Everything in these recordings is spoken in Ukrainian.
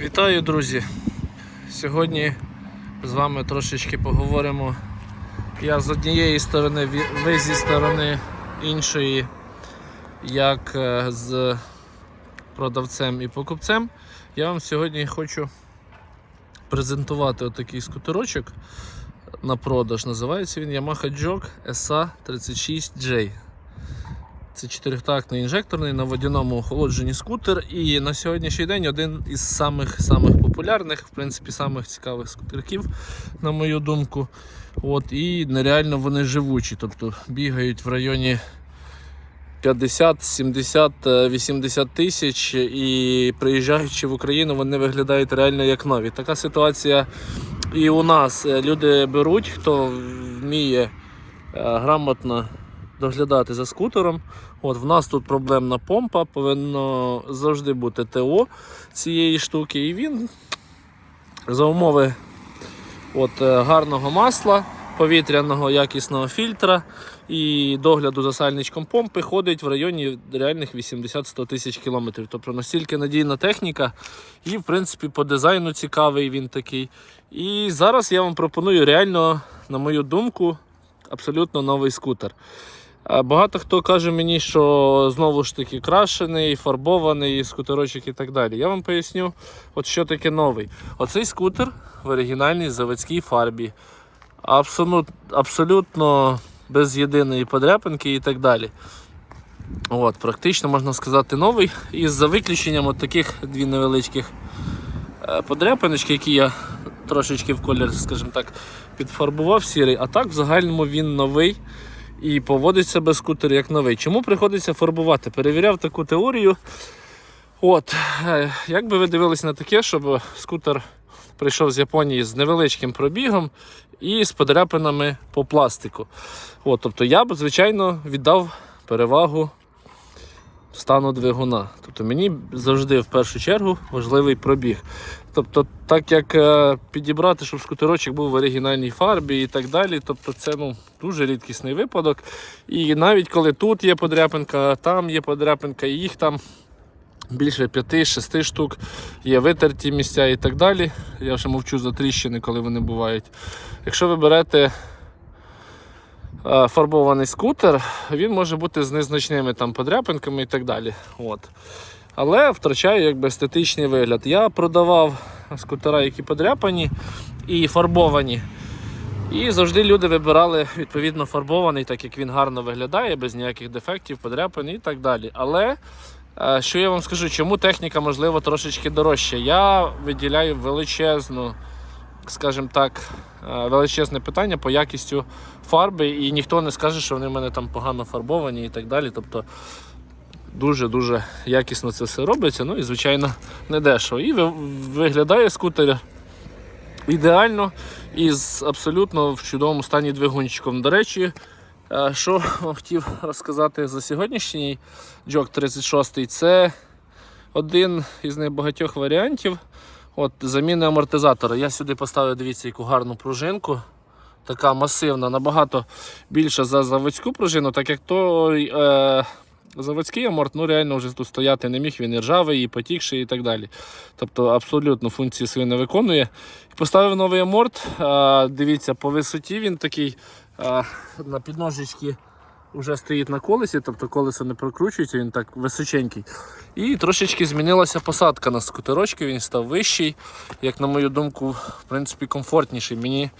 Вітаю, друзі! Сьогодні з вами трошечки поговоримо. Я з однієї сторони, ви зі сторони іншої, як е, з продавцем і покупцем. Я вам сьогодні хочу презентувати отакий скутерочок на продаж. Називається він Yamaha Jog SA36J. Це чотирьохтактний інжекторний на водяному охолодженні скутер. І на сьогоднішній день один із самих самих популярних, в принципі, самих цікавих скутерків, на мою думку. От, і нереально вони живучі, тобто бігають в районі 50, 70, е, 80 тисяч і приїжджаючи в Україну, вони виглядають реально як нові. Така ситуація і у нас. Е, Люди беруть, хто вміє е, грамотно доглядати за скутером. От, в нас тут проблемна помпа, повинно завжди бути ТО цієї штуки. І він за умови от, е, гарного масла, повітряного якісного фільтра і догляду за сальничком помпи ходить в районі реальних 80-100 тисяч кілометрів. Тобто настільки надійна техніка і, в принципі, по дизайну цікавий він такий. І зараз я вам пропоную реально, на мою думку, абсолютно новий скутер. Багато хто каже мені, що знову ж таки крашений, фарбований скутерочок і так далі. Я вам поясню, от що таке новий. Оцей скутер в оригінальній заводській фарбі. Абсолютно, абсолютно без єдиної подряпинки і так далі. От, Практично можна сказати новий. І за виключенням от таких дві невеличких е, подряпиночки, які я трошечки в колір, скажімо так, підфарбував сірий, а так в загальному він новий і поводить себе скутер як новий. Чому приходиться фарбувати? Перевіряв таку теорію. От, е, як би ви дивилися на таке, щоб скутер прийшов з Японії з невеличким пробігом і з подряпинами по пластику. От, тобто я б, звичайно, віддав перевагу стану двигуна. Тобто мені завжди в першу чергу важливий пробіг. Тобто, так як е, підібрати, щоб скутерочок був в оригінальній фарбі і так далі, тобто це ну, дуже рідкісний випадок. І навіть коли тут є подряпинка, там є подряпинка, і їх там більше 5-6 штук, є витерті місця і так далі. Я вже мовчу за тріщини, коли вони бувають. Якщо ви берете е, фарбований скутер, він може бути з незначними там подряпинками і так далі. От. Але втрачає якби естетичний вигляд. Я продавав скутера, які подряпані і фарбовані. І завжди люди вибирали відповідно фарбований, так як він гарно виглядає, без ніяких дефектів, подряпин і так далі. Але е, що я вам скажу, чому техніка можливо трошечки дорожча? Я виділяю величезну, скажімо так, е, величезне питання по якістю фарби, і ніхто не скаже, що вони в мене там погано фарбовані і так далі. Тобто дуже-дуже якісно це все робиться, ну і звичайно не дешево. І виглядає скутер ідеально і з абсолютно в чудовому стані двигунчиком. До речі, е, що хотів розказати за сьогоднішній Джок 36 це один із небагатьох варіантів от, заміни амортизатора. Я сюди поставив, дивіться, яку гарну пружинку. Така масивна, набагато більша за заводську пружину, так як той е, заводський аморт ну, реально вже тут стояти не міг, він і ржавий, і потікший і так далі. Тобто абсолютно функції свої не виконує. Поставив новий аморт. Дивіться, по висоті він такий на підножечки вже стоїть на колесі, тобто колесо не прокручується, він так височенький. І трошечки змінилася посадка на скутерочки, він став вищий, як на мою думку, в принципі, комфортніший. Мені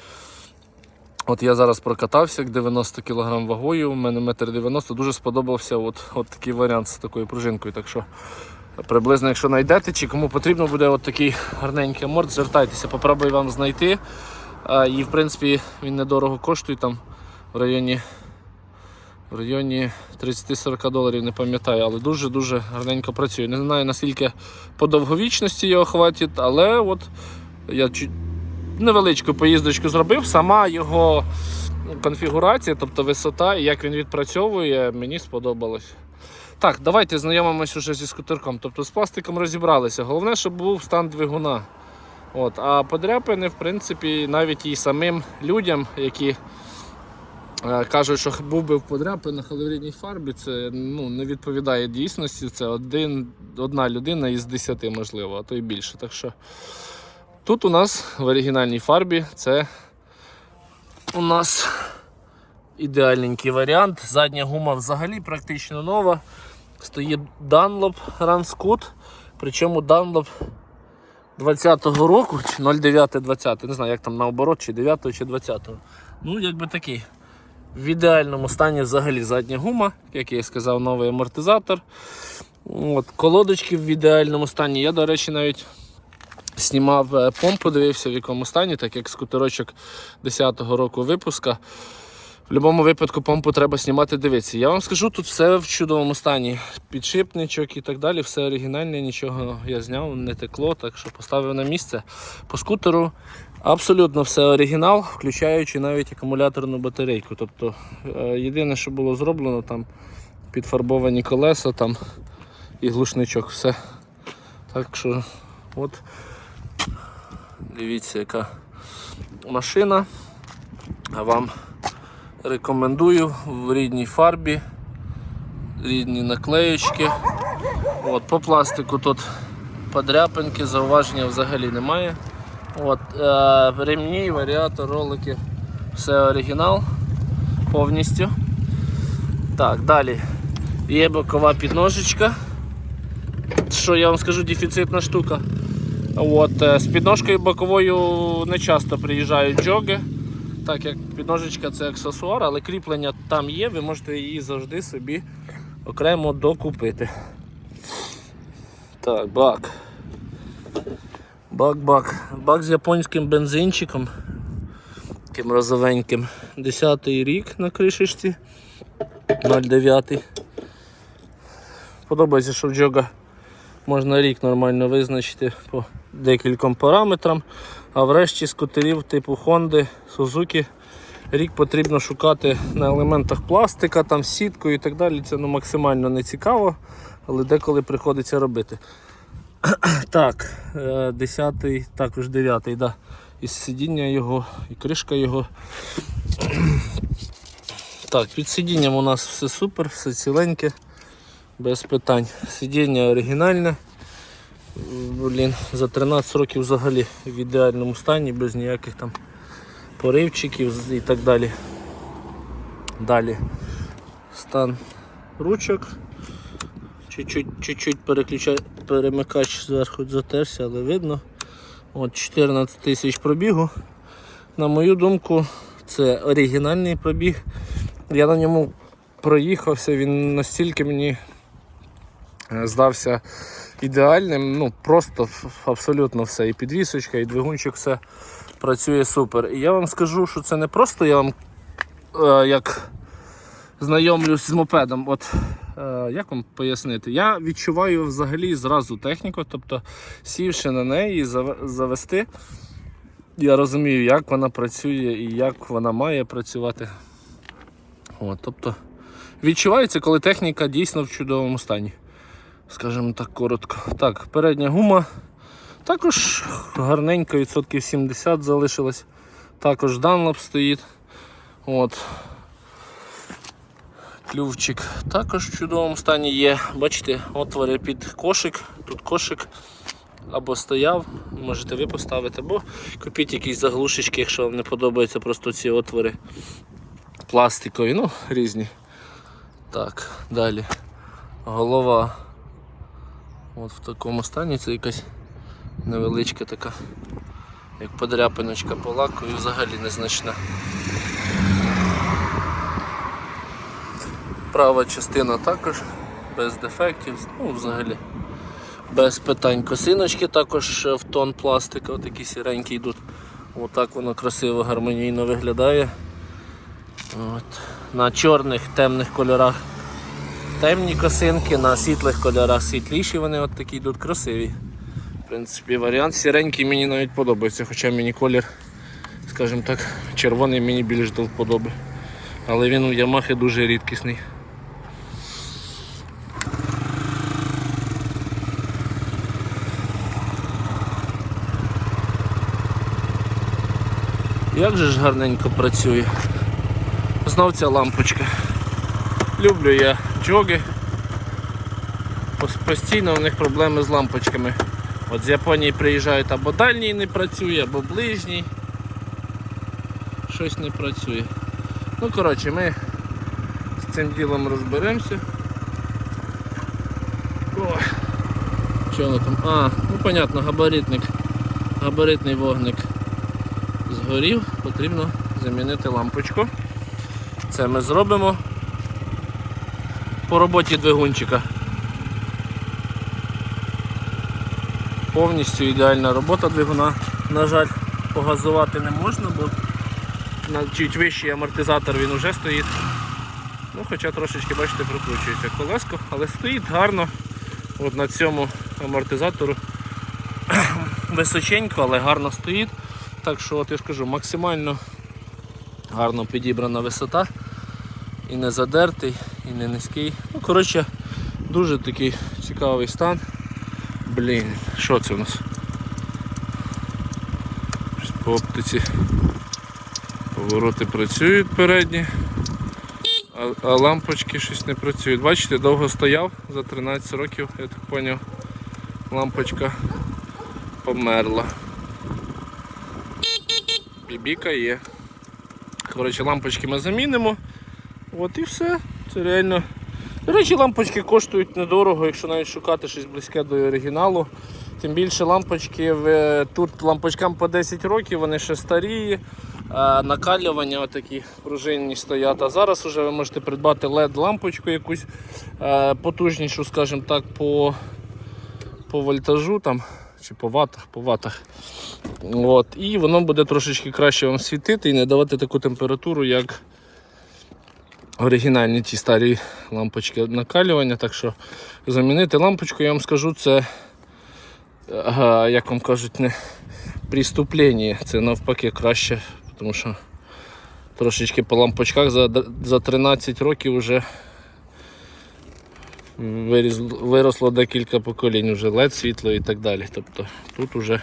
От я зараз прокатався як 90 кг вагою, у мене 1,90 м. Дуже сподобався от, от такий варіант з такою пружинкою. Так що приблизно, якщо знайдете, чи кому потрібно буде от такий гарненький аморт, звертайтеся, попробую вам знайти. А, і в принципі він недорого коштує там в районі в районі 30-40 доларів, не пам'ятаю, але дуже-дуже гарненько працює. Не знаю наскільки по довговічності його хватить, але от я чуть невеличку поїздочку зробив. Сама його конфігурація, тобто висота і як він відпрацьовує, мені сподобалось. Так, давайте знайомимось уже зі скутерком. Тобто з пластиком розібралися. Головне, щоб був стан двигуна. От. А подряпини, в принципі, навіть і самим людям, які Е, Кажуть, що був би в подряпинах, але в рідній фарбі це ну, не відповідає дійсності. Це один, одна людина із десяти, можливо, а то й більше. Так що тут у нас в оригінальній фарбі це у нас ідеальненький варіант. Задня гума взагалі практично нова. Стоїть Dunlop Ranscoot. Причому Dunlop 20-го року, чи 09-20, не знаю, як там наоборот, чи 9 чи 20-го. Ну, якби такий. В ідеальному стані взагалі задня гума, як я і сказав, новий амортизатор. От, колодочки в ідеальному стані. Я, до речі, навіть знімав е, помпу, дивився в якому стані, так як скутерочок 10-го року випуска. В будь-якому випадку помпу треба знімати, дивитися. Я вам скажу, тут все в чудовому стані. Підшипничок і так далі, все оригінальне, нічого я зняв, не текло, так що поставив на місце. По скутеру абсолютно все оригінал, включаючи навіть акумуляторну батарейку. Тобто е, єдине, що було зроблено, там підфарбовані колеса там, і глушничок, все. Так що, от дивіться, яка машина. Вам рекомендую в рідній фарбі, рідні наклеєчки. От, по пластику тут подряпинки, зауваження взагалі немає. От, е, ремні, варіатор, ролики, все оригінал повністю. Так, далі є бокова підножечка. Що я вам скажу, дефіцитна штука. От, е, з підножкою боковою не часто приїжджають джоги, так як підножечка це аксесуар, але кріплення там є, ви можете її завжди собі окремо докупити. Так, бак. Бак-бак. Бак з японським бензинчиком. Таким розовеньким. 10-й рік на кришечці. 09. Подобається, що в джога можна рік нормально визначити по декільком параметрам. А врешті скутерів типу Honda, Suzuki рік потрібно шукати на елементах пластика, там сіткою і так далі. Це ну, максимально не цікаво, але деколи приходиться робити. Так, 10, також 9, да. І сидіння його, і кришка його. Так, під сидінням у нас все супер, все ціленьке, без питань. Сидіння оригінальне. Блін, за 13 років взагалі в ідеальному стані, без ніяких там поривчиків і так далі. Далі стан ручок. Чуть-чуть, переключай, перемикач зверху затерся, але видно. От 14 тисяч пробігу. На мою думку, це оригінальний пробіг. Я на ньому проїхався, він настільки мені е, здався ідеальним. Ну, просто абсолютно все. І підвісочка, і двигунчик все працює супер. І я вам скажу, що це не просто я вам е, як знайомлюсь з мопедом. От е, як вам пояснити? Я відчуваю взагалі зразу техніку, тобто сівши на неї завести. Я розумію, як вона працює і як вона має працювати. От, тобто відчувається, коли техніка дійсно в чудовому стані. Скажімо так коротко. Так, передня гума також гарненька, відсотків 70 залишилась. Також Dunlop стоїть. От. Клювчик також в чудовому стані є. Бачите, отвори під кошик. Тут кошик або стояв, можете ви поставити, або купіть якісь заглушечки, якщо вам не подобаються просто ці отвори пластикові, ну, різні. Так, далі. Голова. От в такому стані це якась невеличка така, як подряпиночка по лаку і взагалі незначна. Права частина також без дефектів, ну взагалі без питань. Косиночки також в тон пластика, отакі сіренькі йдуть. Отак воно красиво, гармонійно виглядає. От. На чорних темних кольорах темні косинки, на світлих кольорах світліші вони от такі йдуть красиві. В принципі, варіант сіренький мені навіть подобається, хоча мені колір, скажімо так, червоний мені більш до вподоби. Але він у Ямахи дуже рідкісний. Як же ж гарненько працює. Знов ця лампочка. Люблю я джоги. Постійно у них проблеми з лампочками. От з Японії приїжджають або дальній не працює, або ближній. Щось не працює. Ну, коротше, ми з цим ділом розберемося. Ой. Що воно там? А, ну понятно, габаритник. Габаритний вогник згорів, потрібно замінити лампочку. Це ми зробимо по роботі двигунчика. Повністю ідеальна робота двигуна. На жаль, погазувати не можна, бо на вищий амортизатор він вже стоїть. Ну, Хоча трошечки, бачите, прокручується колеско, але стоїть гарно от на цьому амортизатору. Височенько, але гарно стоїть. Так що от я скажу, максимально гарно підібрана висота. І не задертий, і не низький. Ну, коротше, дуже такий цікавий стан. Блін, що це у нас? По оптиці повороти працюють передні, а, а лампочки щось не працюють. Бачите, довго стояв за 13 років, я так зрозумів, лампочка померла. Бібіка є. Коротше, лампочки ми замінимо. От і все. Це реально. До речі, лампочки коштують недорого, якщо навіть шукати щось близьке до оригіналу. Тим більше лампочки в- тут лампочкам по 10 років, вони ще старі, накалювання отакі пружинні стоять. А зараз вже ви можете придбати LED-лампочку якусь е, потужнішу, скажімо так, по, по вольтажу там, чи по ватах, по ватах. От, і воно буде трошечки краще вам світити і не давати таку температуру, як оригінальні ті старі лампочки накалювання. Так що замінити лампочку, я вам скажу, це, як вам кажуть, не преступлення. Це навпаки краще, тому що трошечки по лампочках за, за 13 років вже виросло декілька поколінь, вже LED світло і так далі. Тобто тут вже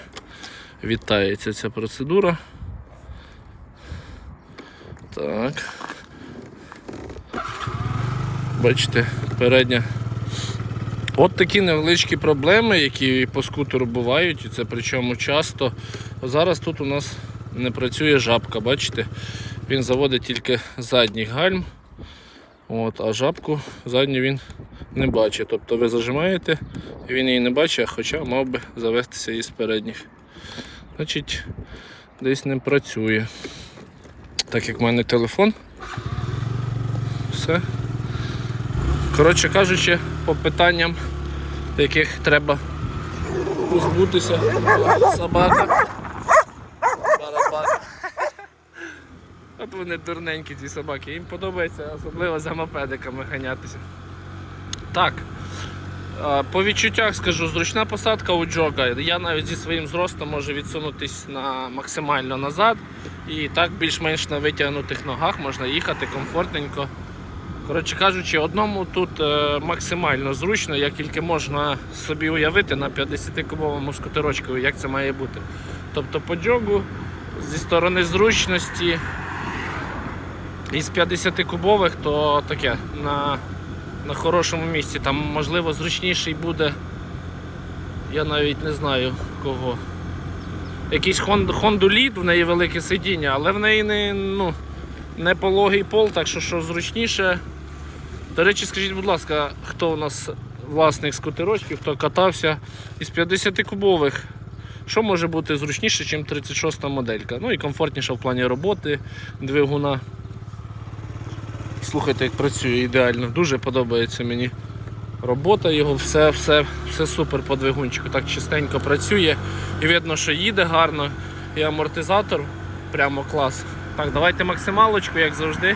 вітається ця процедура. Так. Бачите, передня. От такі невеличкі проблеми, які по скутеру бувають, і це причому часто. Зараз тут у нас не працює жабка, бачите? Він заводить тільки задній гальм, От, а жабку задню він не бачить. Тобто ви зажимаєте, і він її не бачить, хоча мав би завестися із передніх. Значить, десь не працює. Так як в мене телефон. Все. Коротше кажучи, по питанням, яких треба позбутися. Собака. Барабак. От вони дурненькі ці собаки. Їм подобається особливо за мопедиками ганятися. Так. По відчуттях скажу, зручна посадка у джога. Я навіть зі своїм зростом можу відсунутись на максимально назад. І так більш-менш на витягнутих ногах можна їхати комфортненько. Коротше кажучи, одному тут е, максимально зручно, як тільки можна собі уявити на 50-кубовому скутерочку, як це має бути. Тобто по джогу зі сторони зручності із 50-кубових, то таке на, на хорошому місці. Там можливо зручніший буде. Я навіть не знаю кого. Якийсь Honda, Lead, в неї велике сидіння, але в неї не, ну, не пологий пол, так що що зручніше. До речі, скажіть, будь ласка, хто у нас власник скутерочків, хто катався із 50-кубових, що може бути зручніше, ніж 36 моделька? Ну і комфортніше в плані роботи двигуна. Слухайте, як працює ідеально, дуже подобається мені робота його, все, все, все супер по двигунчику. Так чистенько працює. І видно, що їде гарно. І амортизатор прямо клас. Так, давайте максималочку, як завжди.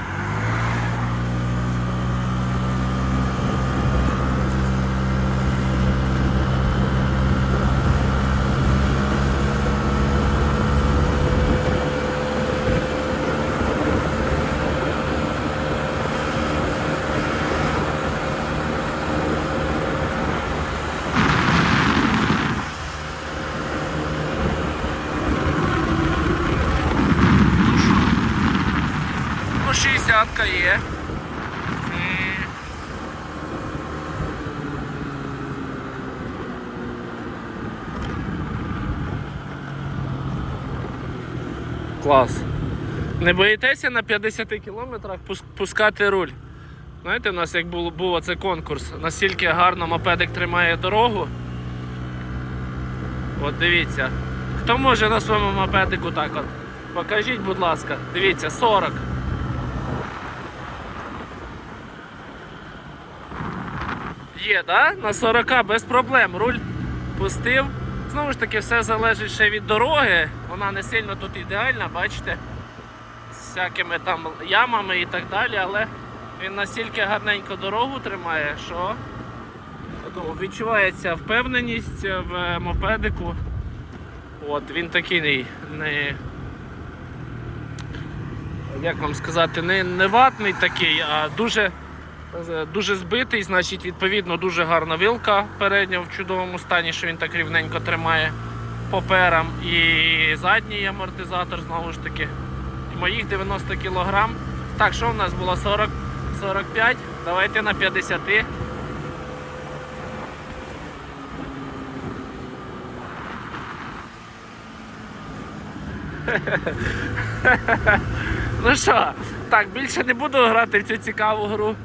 Ну, 60. вилка є. М. Клас. Не боїтеся на 50 кілометрах пускати руль? Знаєте, у нас як було, був оцей конкурс, настільки гарно мопедик тримає дорогу. От дивіться. Хто може на своєму мопедику так от? Покажіть, будь ласка, дивіться, 40. Є, да? На 40 без проблем. Руль пустив. Знову ж таки, все залежить ще від дороги. Вона не сильно тут ідеальна, бачите? З всякими там ямами і так далі, але він настільки гарненько дорогу тримає, що ну, відчувається впевненість в мопедику. От, він такий не. Як вам сказати, не, не ватний такий, а дуже, дуже збитий, значить, відповідно, дуже гарна вилка передня в чудовому стані, що він так рівненько тримає поперам. І задній амортизатор, знову ж таки, моїх 90 кг. Так, що в нас було 40, 45, давайте на 50. Ну що, так, більше не буду грати в цю цікаву гру.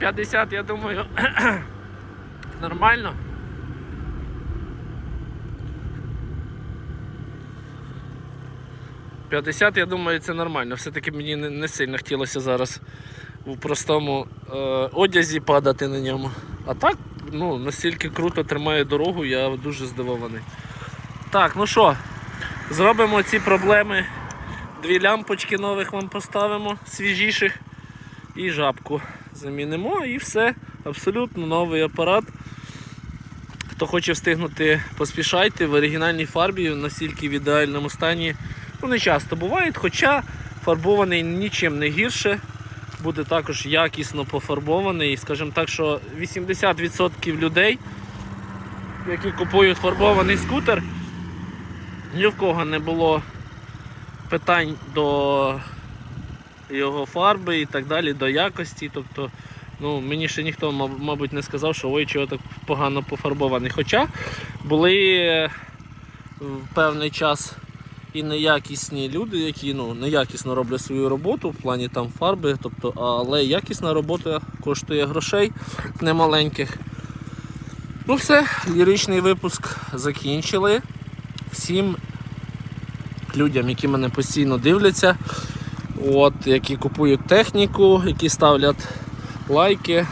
50, я думаю, нормально. П'ятдесят, я думаю, це нормально. Все-таки мені не, сильно хотілося зараз в простому е, одязі падати на ньому. А так, ну, настільки круто тримає дорогу, я дуже здивований. Так, ну що, зробимо ці проблеми. Дві лямпочки нових вам поставимо, свіжіших. І жабку замінимо і все. Абсолютно новий апарат. Хто хоче встигнути, поспішайте в оригінальній фарбі, настільки в ідеальному стані. Ну, не часто буває, хоча фарбований нічим не гірше. Буде також якісно пофарбований. Скажімо так, що 80% людей, які купують фарбований скутер, ні в кого не було питань до його фарби і так далі, до якості. Тобто, ну, мені ще ніхто, мабуть, не сказав, що ой, чого так погано пофарбований. Хоча були е, в певний час і неякісні люди, які ну, неякісно роблять свою роботу в плані там фарби, тобто, але якісна робота коштує грошей немаленьких. Ну все, ліричний випуск закінчили. Всім людям, які мене постійно дивляться, от, які купують техніку, які ставлять лайки.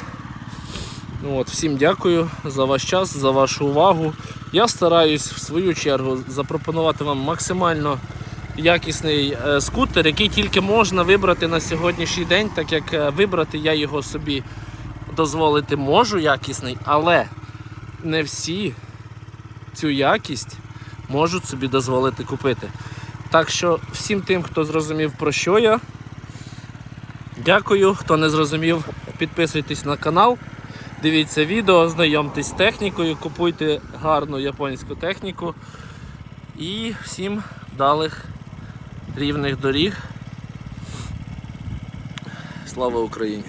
От, всім дякую за ваш час, за вашу увагу. Я стараюсь в свою чергу запропонувати вам максимально якісний е, скутер, який тільки можна вибрати на сьогоднішній день, так як е, вибрати я його собі дозволити можу якісний, але не всі цю якість можуть собі дозволити купити. Так що всім тим, хто зрозумів про що я, дякую. Хто не зрозумів, підписуйтесь на канал, дивіться відео, знайомтесь з технікою, купуйте гарну японську техніку. І всім вдалих рівних доріг. Слава Україні!